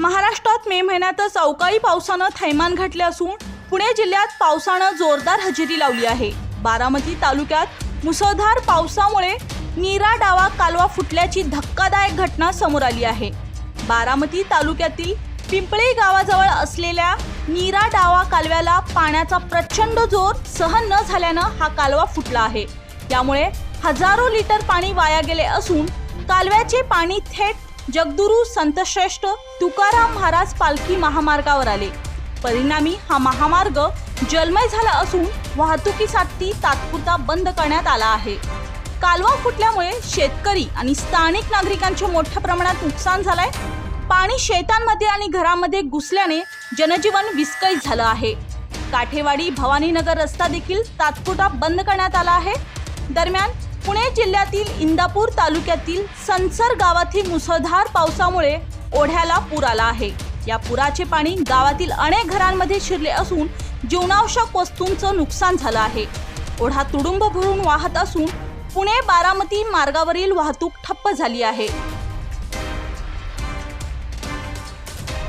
महाराष्ट्रात मे महिन्यातच अवकाळी पावसानं थैमान घातले असून पुणे जिल्ह्यात पावसानं जोरदार हजेरी लावली आहे. बारामती तालुक्यात मुसळधार पावसामुळे नीरा डावा कालवा फुटल्याची धक्कादायक घटना समोर आली आहे. बारामती तालुक्यातील पिंपळे गावाजवळ असलेल्या नीरा डावा कालव्याला पाण्याचा प्रचंड जोर सहन न झाल्यानं हा कालवा फुटला आहे. त्यामुळे हजारो लिटर पाणी वाया गेले असून कालव्याचे पाणी थेट जगदुरू संतश्रेष्ठ तुकाराम महाराज पालखी महामार्गावर आले. परिणामी हा महामार्ग जलमय झाला असून वाहतुकीसाठी तात्पुरता बंद करण्यात आला आहे. कालवा फुटल्यामुळे शेतकरी आणि स्थानिक नागरिकांचे मोठ्या प्रमाणात नुकसान झालंय. पाणी शेतांमध्ये आणि घरामध्ये घुसल्याने जनजीवन विस्कळीत झालं आहे. काठेवाडी भवानीनगर रस्ता देखील तात्पुरता बंद करण्यात आला आहे. दरम्यान पुणे जिल्ह्यातील इंदापूर तालुक्यातील संसर गावातील मुसळधार पावसामुळे ओढ्याला पूर आला आहे. या पुराचे पाणी गावातील अनेक घरांमध्ये शिरले असून जीवनावश्यक वस्तूंचं नुकसान झालं आहे. ओढा तुडुंब भरून वाहत असून पुणे बारामती मार्गावरील वाहतूक ठप्प झाली आहे.